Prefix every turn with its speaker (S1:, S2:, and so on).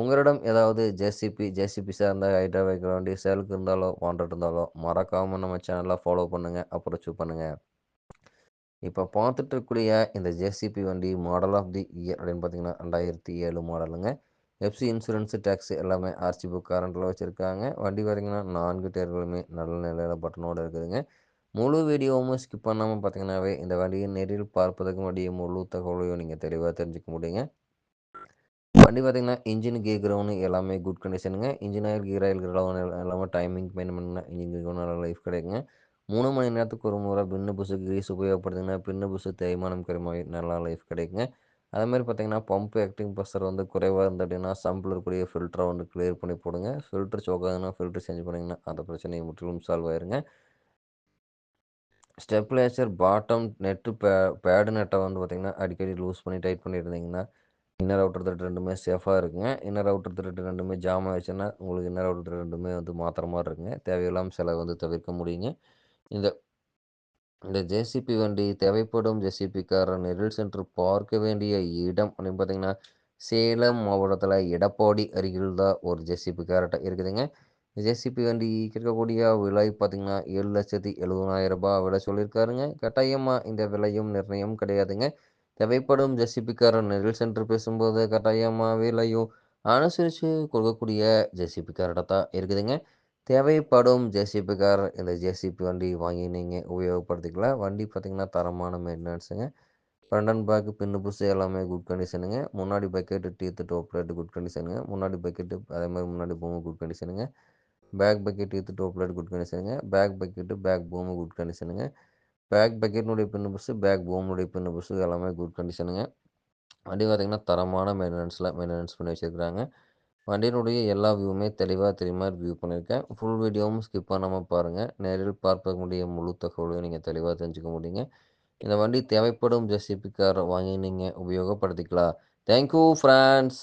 S1: உங்களிடம் ஏதாவது JCB JCB சார்ந்த ஹைட்ரா வண்டி சேலுக்கு இருந்தாலோ வாண்டட் இருந்தாலோ மறக்காமல் நம்ம சேனலை ஃபாலோ பண்ணுங்கள் அப்ரோச் பண்ணுங்கள் இப்போ பார்த்துட்டு இருக்கக்கூடிய இந்த ஜேசிபி வண்டி மாடல் ஆஃப் தி இயர் அப்படின்னு பார்த்தீங்கன்னா ரெண்டாயிரத்தி ஏழு மாடலுங்க எஃப்சி இன்சூரன்ஸு டேக்ஸ் எல்லாமே ஆர்சி புக் கரண்ட்டில் வச்சுருக்காங்க. வண்டி பார்த்தீங்கன்னா நான்கு டேர்களுமே நல்ல நிலையில் பட்டனோடு இருக்குதுங்க. முழு வீடியோவும் ஸ்கிப் பண்ணாமல் பார்த்தீங்கன்னாவே இந்த வண்டியை நேரில் பார்ப்பதற்கு முன்னாடியே முழு தகவலையும் நீங்கள் தெளிவாக தெரிஞ்சுக்க முடியுங்க. வண்டி பார்த்தீங்கன்னா இன்ஜின் கீ கிரவுண்டு எல்லாமே good கண்டிஷனுங்க engine oil gear oil crown எல்லாமே டைமிங் மெயின் பண்ண இன்ஜின் கீர் நல்லா லைஃப் கிடைக்குங்க மூணு மணி நேரத்துக்கு ஒரு முறை பின்னு புசு கிரீஸ் உபயோகப்படுத்திங்கன்னா பின்னு புசு தேய்மானம் கரிமாய் நல்லா லைஃப் கிடைக்குங்க. அதேமாதிரி பார்த்தீங்கன்னா பம்ப் ஆக்டிங் ப்ரெஷர் வந்து குறைவாக இருந்தது அப்படின்னா சம்பிள் இருக்கக்கூடிய ஃபில்டரை வந்து கிளியர் பண்ணி போடுங்க. ஃபில்டர் சோக்காதுன்னா ஃபில்டர் சேஞ்ச் பண்ணிங்கன்னா அந்த பிரச்சனையை முற்றிலும் சால்வ் ஆயிருங்க. ஸ்டெப்லேச்சர் பாட்டம் நெட்டு பே பேடு நெட்டை வந்து பார்த்திங்கன்னா அடிக்கடி லூஸ் பண்ணி டைட் பண்ணியிருந்தீங்கன்னா இன்னர் அவுட்டர் த்ரெட் ரெண்டுமே சேஃபாக இருக்குங்க. இன்னர் அவுட்டர் த்ரெட் ரெண்டுமே ஜாம் ஆயிடுச்சுன்னா உங்களுக்கு இன்னர் அவுட்டர் த்ரெட் ரெண்டுமே வந்து மாற்றுற மாதிரி இருக்குங்க. தேவையில்லாமல் செலவு வந்து தவிர்க்க முடியுங்க. இந்த இந்த ஜேசிபி வண்டி தேவைப்படும் ஜேசிபிக்காரர் நெரில் சென்று பார்க்க வேண்டிய இடம் அப்படின்னு பார்த்தீங்கன்னா சேலம் மாவட்டத்தில் எடப்பாடி அருகில் தான் ஒரு ஜேசிபி கேரட்டை இருக்குதுங்க. ஜேசிபி வண்டி கேட்கக்கூடிய விலை பார்த்திங்கன்னா ஏழு லட்சத்தி எழுபதாயிரம் ரூபாய் விலை சொல்லியிருக்காருங்க. கட்டாயமாக இந்த விலையும் நிர்ணயம் கிடையாதுங்க. தேவைப்படும் ஜெசிபிக்காரர் நெரில் சென்று பேசும்போது கட்டாயமாக விலையும் அனுசரித்து கொடுக்கக்கூடிய ஜெசிபிக்கார்ட்ட தான் இருக்குதுங்க. தேவைப்படும் ஜேசிபிக்கார் இந்த ஜேசிபி வண்டி வாங்கி நீங்கள் உபயோகப்படுத்திக்கலாம். வண்டி பார்த்திங்கன்னா தரமான மெயின்டெனன்ஸுங்க front and back pin bush எல்லாமே குட் கண்டிஷனுங்க முன்னாடி bucket teeth top light good கண்டிஷனுங்க முன்னாடி பக்கெட்டு அதே மாதிரி முன்னாடி boom good கண்டிஷனுங்க back bucket teeth top light good கண்டிஷனுங்க back bucket back boom good கண்டிஷனுங்க back பக்கெட்னுடைய பின்னு பஸ்ஸு பேக் போம்னுடைய பின்னு பஸ்ஸு எல்லாமே குட் கண்டிஷனுங்க. வண்டி பார்த்திங்கன்னா தரமான மெயின்டெனன்ஸில் மெயின்டெனன்ஸ் பண்ணி வச்சுருக்குறாங்க. வண்டியினுடைய எல்லா வியூவுமே தெளிவாக தெரியுமா வியூ பண்ணியிருக்கேன். ஃபுல் வீடியோவும் ஸ்கிப் பண்ணாமல் பாருங்கள் நேரில் பார்க்க முழு தகவலையும் நீங்கள் தெளிவாக தெரிஞ்சுக்க முடியுங்க. இந்த வண்டி தேவைப்படும் ஜெசிபிக்கார் வாங்கி நீங்கள் உபயோகப்படுத்திக்கலாம். Thank you France